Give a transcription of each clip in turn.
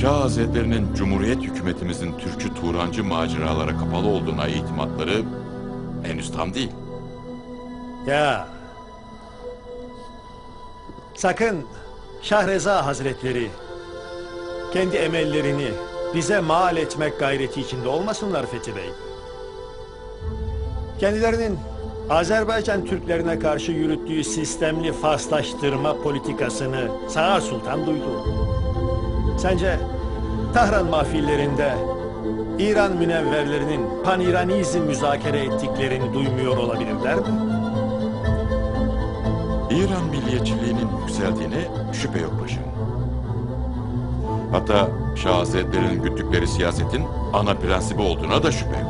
Şah Hazretlerinin Cumhuriyet hükümetimizin Türkçü Turancı maceralara kapalı olduğuna itimatları henüz tam değil. Ya. Sakın Şahreza Hazretleri kendi emellerini bize mal etmek gayreti içinde olmasınlar Fethi Bey. Kendilerinin Azerbaycan Türklerine karşı yürüttüğü sistemli faslaştırma politikasını Sağır Sultan duydu. Sence Tahran mahfillerinde İran münevverlerinin paniranizm müzakere ettiklerini duymuyor olabilirler mi? İran milliyetçiliğinin yükseldiğine şüphe yok paşam. Hatta Şah Hazretleri'nin güttükleri siyasetin ana prensibi olduğuna da şüphe yok.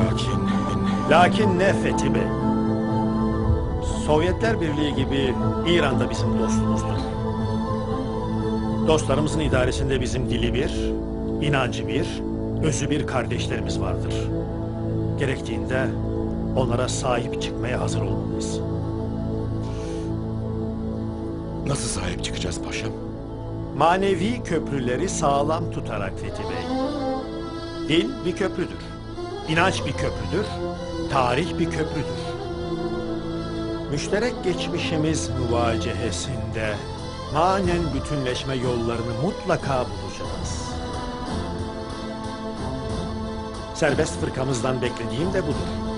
Lakin Lakin ne Fethi? Sovyetler Birliği gibi İran da bizim dostumuzdur. Dostlarımızın idaresinde bizim dili bir, inancı bir, özü bir kardeşlerimiz vardır. Gerektiğinde onlara sahip çıkmaya hazır olmalıyız. nasıl sahip çıkacağız paşam? Manevi köprüleri sağlam tutarak Fethi Bey. Dil bir köprüdür. İnanç bir köprüdür. Tarih bir köprüdür. Müşterek geçmişimiz müvacehesinde manen bütünleşme yollarını mutlaka bulacağız. Serbest fırkamızdan beklediğim de budur.